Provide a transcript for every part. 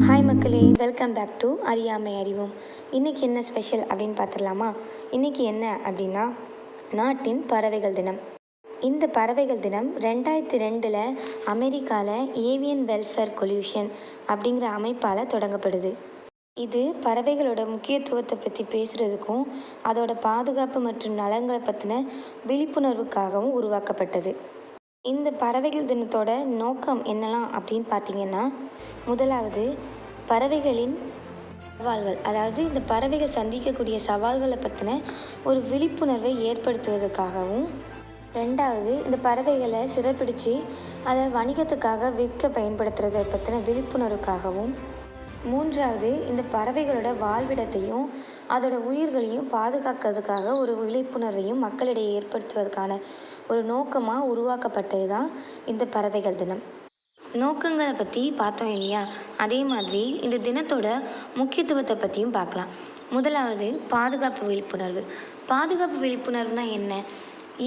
Hi மக்களே. Welcome back to அறியாமை அறிவோம் இன்றைக்கி என்ன ஸ்பெஷல் அப்படின்னு பார்த்துடலாமா? இன்றைக்கி என்ன அப்படின்னா நாட்டின் பறவைகள் தினம். இந்த பறவைகள் தினம் ரெண்டாயிரத்தி ரெண்டில் அமெரிக்காவில் ஏவியன் வெல்ஃபேர் கொல்யூஷன் அப்படிங்கிற அமைப்பால் தொடங்கப்படுது. இது பறவைகளோட முக்கியத்துவத்தை பற்றி பேசுகிறதுக்கும் அதோட பாதுகாப்பு மற்றும் நலன்களை பற்றின விழிப்புணர்வுக்காகவும் உருவாக்கப்பட்டது. இந்த பறவைகள் தினத்தோட நோக்கம் என்னலாம் அப்படின்னு பார்த்தீங்கன்னா முதலாவது பறவைகளின் சவால்கள். அதாவது இந்த பறவைகள் சந்திக்கக்கூடிய சவால்களை பற்றின ஒரு விழிப்புணர்வை ஏற்படுத்துவதற்காகவும் ரெண்டாவது இந்த பறவைகளை சிறப்பிடித்து அதை வணிகத்துக்காக விற்க பயன்படுத்துறதை பற்றின விழிப்புணர்வுக்காகவும் மூன்றாவது இந்த பறவைகளோட வாழ்விடத்தையும் அதோட உயிர்களையும் பாதுகாக்கிறதுக்காக ஒரு விழிப்புணர்வையும் மக்களிடையே ஏற்படுத்துவதற்கான ஒரு நோக்கமாக உருவாக்கப்பட்டது தான் இந்த பறவைகள் தினம். நோக்கங்களை பற்றி பார்த்தோம் இல்லையா? அதே மாதிரி இந்த தினத்தோட முக்கியத்துவத்தை பற்றியும் பார்க்கலாம். முதலாவது பாதுகாப்பு விழிப்புணர்வு. பாதுகாப்பு விழிப்புணர்வுனா என்ன?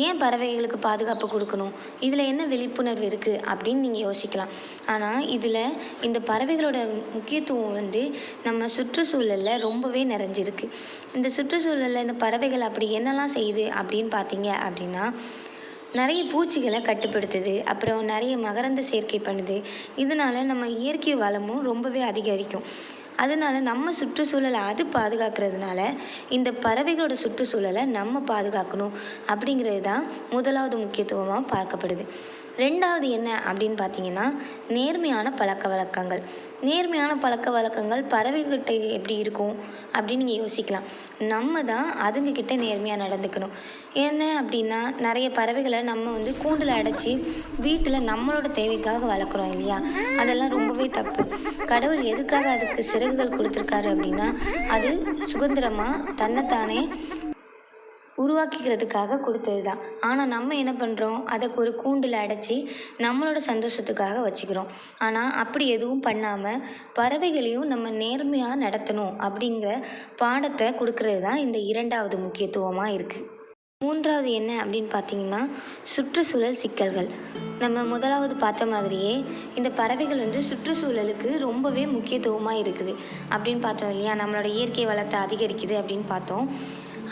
ஏன் பறவைகளுக்கு பாதுகாப்பு கொடுக்கணும்? இதில் என்ன விழிப்புணர்வு இருக்குது அப்படின்னு நீங்கள் யோசிக்கலாம். ஆனால் இதில் இந்த பறவைகளோட முக்கியத்துவம் வந்து நம்ம சுற்றுச்சூழலில் ரொம்பவே நிறைஞ்சிருக்கு. இந்த சுற்றுச்சூழலில் இந்த பறவைகள் அப்படி என்னெல்லாம் செய்யுது அப்படின்னு பார்த்தீங்க அப்படின்னா நிறைய பூச்சிகளை கட்டுப்படுத்துது. அப்புறம் நிறைய மகரந்த சேர்க்கை பண்ணுது. இதனால நம்ம இயற்கை வளமும் ரொம்பவே அதிகரிக்கும். அதனால் நம்ம சுற்றுச்சூழலை அது பாதுகாக்கிறதுனால இந்த பறவைகளோட சுற்றுச்சூழலை நம்ம பாதுகாக்கணும். அப்படிங்கிறது தான் முதலாவது முக்கியத்துவமாக பார்க்கப்படுது. ரெண்டாவது என்ன அப்படின்னு பார்த்தீங்கன்னா நேர்மையான பழக்க வழக்கங்கள். நேர்மையான பழக்க வழக்கங்கள் பறவைகிட்ட எப்படி இருக்கும் அப்படின்னு நீங்கள் யோசிக்கலாம். நம்ம தான் அதுங்கக்கிட்ட நேர்மையாக நடந்துக்கணும். என்ன அப்படின்னா நிறைய பறவைகளை நம்ம வந்து கூண்டில் அடைச்சி வீட்டில் நம்மளோட தேவைக்காக வளர்க்குறோம் இல்லையா? அதெல்லாம் ரொம்பவே தப்பு. கடவுள் எதுக்காக அதுக்கு சிறகுகள் கொடுத்துருக்காரு அப்படின்னா அது சுதந்திரமாக தன்னைத்தானே உருவாக்கிக்கிறதுக்காக கொடுத்தது தான் ஆனால் நம்ம என்ன பண்ணுறோம் அதை ஒரு கூண்டில் அடைச்சி நம்மளோட சந்தோஷத்துக்காக வச்சுக்கிறோம். ஆனால் அப்படி எதுவும் பண்ணாமல் பறவைகளையும் நம்ம நேர்மையாக நடத்தணும் அப்படிங்கிற பாடத்தை கொடுக்கறது தான் இந்த இரண்டாவது முக்கியத்துவமாக இருக்குது மூன்றாவது என்ன அப்படின்னு பார்த்தீங்கன்னா சுற்றுச்சூழல் சிக்கல்கள். நம்ம முதலாவது பார்த்த மாதிரியே இந்த பறவைகள் வந்து சுற்றுச்சூழலுக்கு ரொம்பவே முக்கியத்துவமாக இருக்குது. அப்படின்னு பார்த்தோம் இல்லையா? நம்மளோட இயற்கை வளத்தை அதிகரிக்குது அப்படின்னு பார்த்தோம்.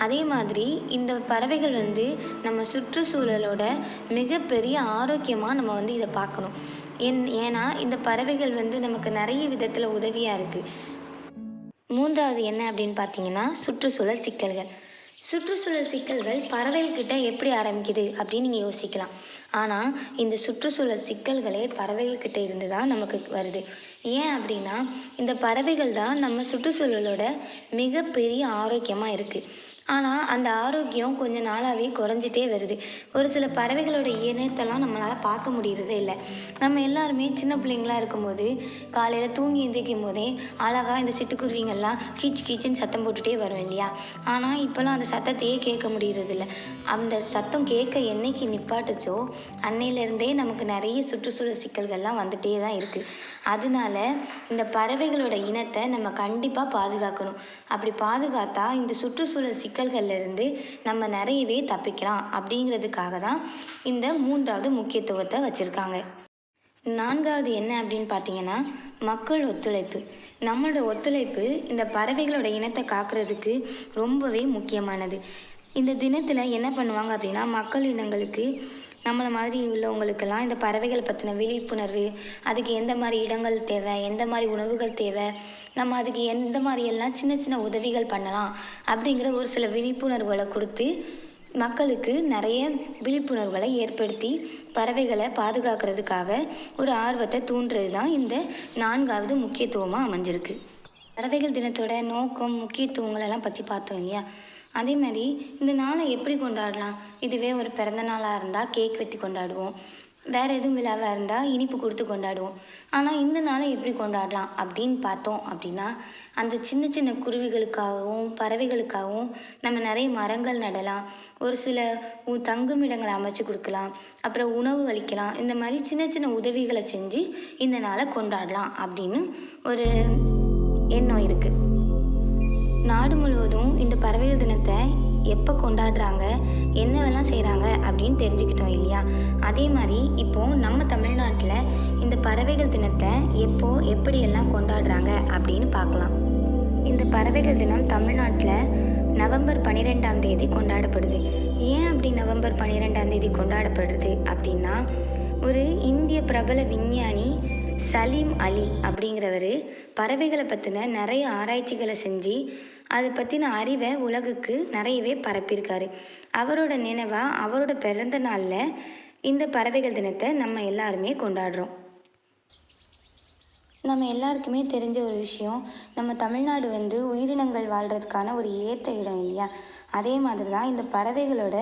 அதே மாதிரி இந்த பறவைகள் வந்து நம்ம சுற்றுச்சூழலோட மிகப்பெரிய ஆரோக்கியமாக நம்ம வந்து இதை பார்க்கணும். என் ஏன்னா இந்த பறவைகள் வந்து நமக்கு நிறைய விதத்தில் உதவியாக இருக்குது மூன்றாவது என்ன அப்படின்னு பார்த்தீங்கன்னா சுற்றுச்சூழல் சிக்கல்கள். சுற்றுச்சூழல் சிக்கல்கள் பறவைகள்கிட்ட எப்படி ஆரம்பிக்குது அப்படின்னு நீங்கள் யோசிக்கலாம். ஆனால் இந்த சுற்றுச்சூழல் சிக்கல்களே பறவைகள்கிட்ட இருந்து தான் நமக்கு வருது. ஏன் அப்படின்னா இந்த பறவைகள் தான் நம்ம சுற்றுச்சூழலோட மிகப்பெரிய ஆரோக்கியமாக இருக்குது ஆனால் அந்த ஆரோக்கியம் கொஞ்ச நாளாகவே குறைஞ்சிட்டே வருது. ஒரு சில பறவைகளோட இனத்தெல்லாம் நம்மளால் பார்க்க முடியறதே இல்லை. நம்ம எல்லாருமே சின்ன பிள்ளைங்களா இருக்கும்போது காலையில் தூங்கி எந்திரிக்கும் போதே அழகாக இந்த சிட்டுக்குருவிங்கள்லாம் கீச் கீச்சுன்னு சத்தம் போட்டுகிட்டே வரும் இல்லையா? ஆனால் இப்போல்லாம் அந்த சத்தத்தையே கேட்க முடியறதில்ல அந்த சத்தம் கேட்க என்னைக்கு நிப்பாட்டுச்சோ அன்னையிலேருந்தே நமக்கு நிறைய சுற்றுச்சூழல் சிக்கல்கள்லாம் வந்துட்டே தான் இருக்குது அதனால இந்த பறவைகளோட இனத்தை நம்ம கண்டிப்பாக பாதுகாக்கணும். அப்படி பாதுகாத்தா இந்த சுற்றுச்சூழல் சிக்கல் இருந்து நம்ம நிறையவே தப்பிக்கலாம் அப்படிங்கிறதுக்காக தான் இந்த மூன்றாவது முக்கியத்துவத்தை வச்சுருக்காங்க. நான்காவது என்ன அப்படின்னு பார்த்தீங்கன்னா மக்கள் ஒத்துழைப்பு. நம்மளோட ஒத்துழைப்பு இந்த பறவைகளோட இனத்தை காக்கிறதுக்கு ரொம்பவே முக்கியமானது. இந்த தினத்தில் என்ன பண்ணுவாங்க அப்படின்னா மக்கள் இனங்களுக்கு நம்மளை மாதிரி உள்ளவங்களுக்கெல்லாம் இந்த பறவைகள் பற்றின விழிப்புணர்வு அதுக்கு எந்த மாதிரி இடங்கள் தேவை எந்த மாதிரி உணவுகள் தேவை நம்ம அதுக்கு எந்த மாதிரி எல்லாம் சின்ன சின்ன உதவிகள் பண்ணலாம் அப்படிங்கிற ஒரு சில விழிப்புணர்வுகளை கொடுத்து மக்களுக்கு நிறைய விழிப்புணர்வுகளை ஏற்படுத்தி பறவைகளை பாதுகாக்கிறதுக்காக ஒரு ஆர்வத்தை தூண்டுறது தான் இந்த நான்காவது முக்கியத்துவமாக அமைஞ்சிருக்கு. பறவைகள் தினத்தோட நோக்கம் முக்கியத்துவங்களெல்லாம் பற்றி பார்த்தோம் இல்லையா? அதே மாதிரி இந்த நாளை எப்படி கொண்டாடலாம்? இதுவே ஒரு பிறந்த நாளாக இருந்தால் கேக் வெட்டி கொண்டாடுவோம். வேறு எதுவும் விழாவாக இருந்தால் இனிப்பு கொடுத்து கொண்டாடுவோம். ஆனால் இந்த நாளை எப்படி கொண்டாடலாம் அப்படின்னு பார்த்தோம் அப்படின்னா அந்த சின்ன சின்ன குருவிகளுக்காகவும் பறவைகளுக்காகவும் நம்ம நிறைய மரங்கள் நடலாம். ஒரு சில உ- தங்குமிடங்களை அமைச்சு கொடுக்கலாம். அப்புறம் உணவு அளிக்கலாம். இந்த மாதிரி சின்ன சின்ன உதவிகளை செஞ்சு இந்த நாளை கொண்டாடலாம் அப்படின்னு ஒரு எண்ணம் இருக்குது நாடு முழுவதும் இந்த பறவை எப்போ கொண்டாடுறாங்க என்னவெல்லாம் செய்கிறாங்க அப்படின்னு தெரிஞ்சுக்கிட்டோம் இல்லையா? அதே மாதிரி இப்போது நம்ம தமிழ்நாட்டில் இந்த பறவைகள் தினத்தை எப்போது எப்படியெல்லாம் கொண்டாடுறாங்க அப்படின்னு பார்க்கலாம். இந்த பறவைகள் தினம் தமிழ்நாட்டில் நவம்பர் பன்னிரெண்டாம் தேதி கொண்டாடப்படுது. ஏன் அப்படி நவம்பர் பன்னிரெண்டாம் தேதி கொண்டாடப்படுது அப்படின்னா ஒரு இந்திய பிரபல விஞ்ஞானி சலீம் அலி அப்படிங்கிறவர் பறவைகளை பற்றின நிறைய ஆராய்ச்சிகளை செஞ்சு அதை பற்றின அறிவை உலகுக்கு நிறையவே பரப்பியிருக்காரு. அவரோட நினைவாக அவரோட பிறந்த நாளில் இந்த பறவைகள் தினத்தை நம்ம எல்லாருமே கொண்டாடுறோம். நம்ம எல்லாருக்குமே தெரிஞ்ச ஒரு விஷயம் நம்ம தமிழ்நாடு வந்து உயிரினங்கள் வாழ்கிறதுக்கான ஒரு ஏற்ற இடம் இல்லையா? அதே மாதிரி தான் இந்த பறவைகளோட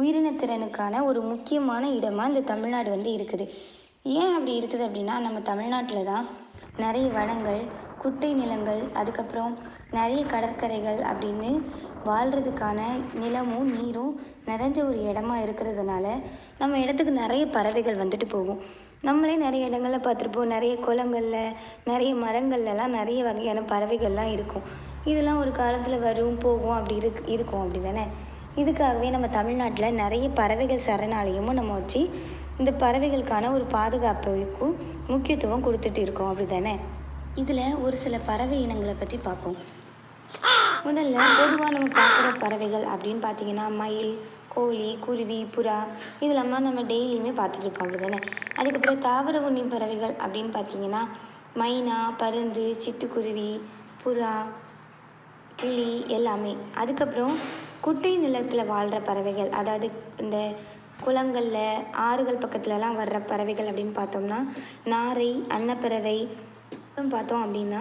உயிரினத்திறனுக்கான ஒரு முக்கியமான இடமாக இந்த தமிழ்நாடு வந்து இருக்குது. ஏன் அப்படி இருக்குது அப்படின்னா நம்ம தமிழ்நாட்டில் தான் நிறைய வனங்கள் குட்டை நிலங்கள் அதுக்கப்புறம் நிறைய கடற்கரைகள் அப்படின்னு வாழ்கிறதுக்கான நிலமும் நீரும் நிறைஞ்ச ஒரு இடமா இருக்கிறதுனால நம்ம இடத்துக்கு நிறைய பறவைகள் வந்துட்டு போகும். நம்மளே நிறைய இடங்களில் பார்த்துருப்போம். நிறைய குளங்களில் நிறைய மரங்கள்லலாம் நிறைய வகையான பறவைகள்லாம் இருக்கும். இதெல்லாம் ஒரு காலத்தில் வரும் போகும் அப்படி இருக்கு இருக்கும் அப்படி தானே இதுக்காகவே நம்ம தமிழ்நாட்டில் நிறைய பறவைகள் சரணாலயமும் நம்ம வச்சு இந்த பறவைகளுக்கான ஒரு பாதுகாப்புக்கும் முக்கியத்துவம் கொடுத்துட்டு இருக்கோம் அப்படி தானே இதில் ஒரு சில பறவை இனங்களை பற்றி பார்ப்போம். முதல்ல பொதுவாக நம்ம பார்க்குற பறவைகள் அப்படின்னு பார்த்தீங்கன்னா மயில் கோழி குருவி புறா இதெல்லாம் நம்ம டெய்லியுமே பார்த்துட்டு இருக்கோம் அப்படி தானே அதுக்கப்புறம் தாவர உண்ணி பறவைகள் அப்படின்னு பார்த்தீங்கன்னா மைனா பருந்து சிட்டுக்குருவி புறா கிளி எல்லாமே. அதுக்கப்புறம் குட்டை நிலத்தில் வாழ்கிற பறவைகள் அதாவது இந்த குளங்களில் ஆறுகள் பக்கத்துலலாம் வர்ற பறவைகள் அப்படின்னு பார்த்தோம்னா நாரை அன்னப்பறவை அப்புறம் பார்த்தோம் அப்படின்னா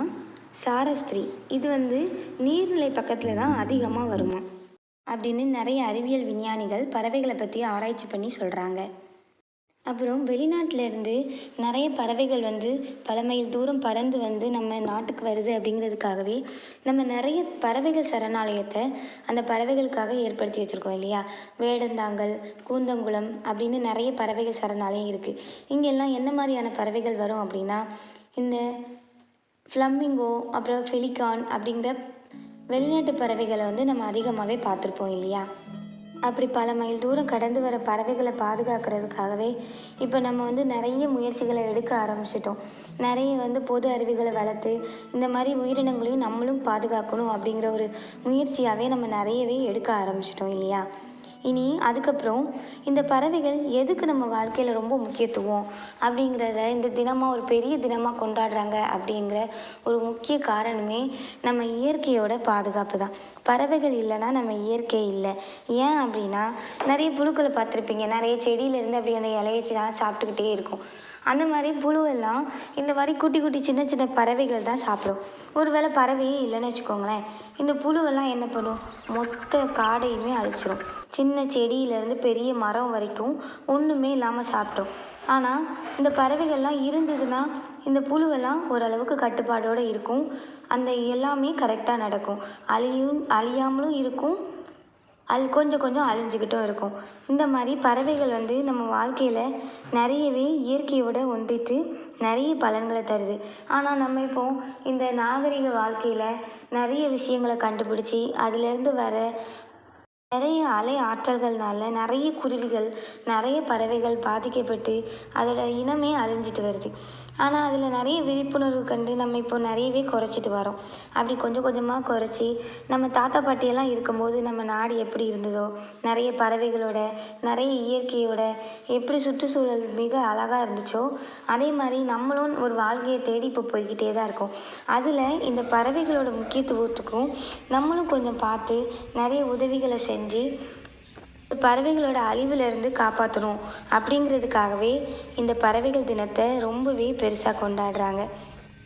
சாரஸ்திரி. இது வந்து நீர்நிலை பக்கத்தில் தான் அதிகமாக வருமா அப்படின்னு நிறைய அறிவியல் விஞ்ஞானிகள் பறவைகளை பற்றி ஆராய்ச்சி பண்ணி சொல்கிறாங்க அப்புறம் வெளிநாட்டில் இருந்து நிறைய பறவைகள் வந்து பல மைல் தூரம் பறந்து வந்து நம்ம நாட்டுக்கு வருது அப்படிங்கிறதுக்காகவே நம்ம நிறைய பறவைகள் சரணாலயத்தை அந்த பறவைகளுக்காக ஏற்படுத்தி வச்சுருக்கோம் இல்லையா? வேடந்தாங்கல் கூந்தங்குளம் அப்படின்னு நிறைய பறவைகள் சரணாலயம் இருக்குது இங்கெல்லாம் என்ன மாதிரியான பறவைகள் வரும் அப்படின்னா இந்த ஃப்ளம்மிங்கோ அப்புறம் ஃபெலிகான் அப்படிங்கிற வெளிநாட்டு பறவைகளை வந்து நம்ம அதிகமாகவே பார்த்துருப்போம் இல்லையா? அப்படி பல மைல் தூரம் கடந்து வர பறவைகளை பாதுகாக்கிறதுக்காகவே இப்போ நம்ம வந்து நிறைய முயற்சிகளை எடுக்க ஆரம்பிச்சிட்டோம். நிறைய வந்து பொது அறிவுகளை வளர்த்து இந்த மாதிரி உயிரினங்களையும் நம்மளும் பாதுகாக்கணும் அப்படிங்கிற ஒரு முயற்சியாகவே நம்ம நிறையவே எடுக்க ஆரம்பிச்சிட்டோம் இல்லையா? இனி அதுக்கப்புறம் இந்த பறவைகள் எதுக்கு நம்ம வாழ்க்கையில் ரொம்ப முக்கியத்துவம் அப்படிங்கிறத இந்த தினமாக ஒரு பெரிய தினமாக கொண்டாடுறாங்க அப்படிங்கிற ஒரு முக்கிய காரணமே நம்ம இயற்கையோட பாதுகாப்பு தான். பறவைகள் இல்லைன்னா நம்ம இயற்கை இல்லை. ஏன் அப்படின்னா நிறைய புழுக்களை பார்த்துருப்பீங்க. நிறைய செடியிலேருந்து அப்படி அந்த இலையை சாப்பிட்டுக்கிட்டே இருக்கும். அந்த மாதிரி புழுவெல்லாம் இந்த மாதிரி குட்டி குட்டி சின்ன சின்ன பறவைகள் தான் சாப்பிடும். ஒருவேளை பறவையே இல்லைன்னு வச்சுக்கோங்களேன் இந்த புழுவெல்லாம் என்ன பண்ணும்? மொத்த காடையுமே அழிச்சிரும். சின்ன செடியிலேருந்து பெரிய மரம் வரைக்கும் ஒன்றுமே இல்லாமல் சாப்பிட்டோம். ஆனால் இந்த பறவைகள்லாம் இருந்ததுன்னா இந்த புழுவெல்லாம் ஓரளவுக்கு கட்டுப்பாடோடு இருக்கும். அந்த எல்லாமே கரெக்டாக நடக்கும். அழியும் அழியாமலும் இருக்கும். அல் கொஞ்சம் கொஞ்சம் அழிஞ்சுக்கிட்டும் இருக்கும். இந்த மாதிரி பறவைகள் வந்து நம்ம வாழ்க்கையில் நிறையவே இயற்கையோட ஒன்றித்து நிறைய பலன்களை தருது. ஆனால் நம்ம இப்போ இந்த நாகரிக வாழ்க்கையில் நிறைய விஷயங்களை கண்டுபிடிச்சி அதுலேருந்து வர நிறைய அலை ஆற்றல்கள்னால நிறைய குருவிகள் நிறைய பறவைகள் பாதிக்கப்பட்டு அதோட இனமே அழிஞ்சிட்டு வருது. ஆனால் அதில் நிறைய விழிப்புணர்வு கண்டு நம்ம இப்போ நிறையவே குறைச்சிட்டு வரோம். அப்படி கொஞ்சம் கொஞ்சமாக குறைச்சி நம்ம தாத்தா பாட்டியெல்லாம் இருக்கும்போது நம்ம நாடு எப்படி இருந்ததோ நிறைய பறவைகளோட நிறைய இயற்கையோட எப்படி சுற்றுச்சூழல் மிக அழகாக இருந்துச்சோ அதே மாதிரி நம்மளும் ஒரு வாழ்க்கையை தேடி இப்போ போய்கிட்டே தான் இருக்கோம். அதில் இந்த பறவைகளோட முக்கியத்துவத்துக்கும் நம்மளும் கொஞ்சம் பார்த்து நிறைய உதவிகளை செஞ்சு பறவைகளோட அழிவிலிருந்து காப்பாற்றணும் அப்படிங்கிறதுக்காகவே இந்த பறவைகள் தினத்தை ரொம்பவே பெருசாக கொண்டாடுறாங்க.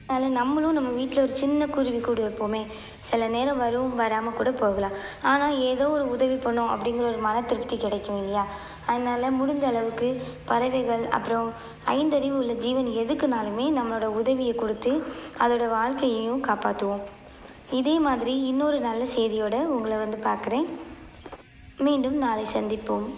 அதனால் நம்மளும் நம்ம வீட்டில் ஒரு சின்ன குருவி கூடு வைப்போமே. சில நேரம் வரும் வராமல் கூட போகலாம். ஆனால் ஏதோ ஒரு உதவி பண்ணோம் அப்படிங்கிற ஒரு மன திருப்தி கிடைக்கும் இல்லையா? அதனால் முடிஞ்ச அளவுக்கு பறவைகள் அப்புறம் ஐந்தறிவு உள்ள ஜீவன் எதுக்குனாலுமே நம்மளோட உதவியை கொடுத்து அதோட வாழ்க்கையையும் காப்பாற்றுவோம் இதே மாதிரி இன்னொரு நல்ல செய்தியோட உங்களை வந்து பார்க்குறேன். மீண்டும் நாளை சந்திப்போம்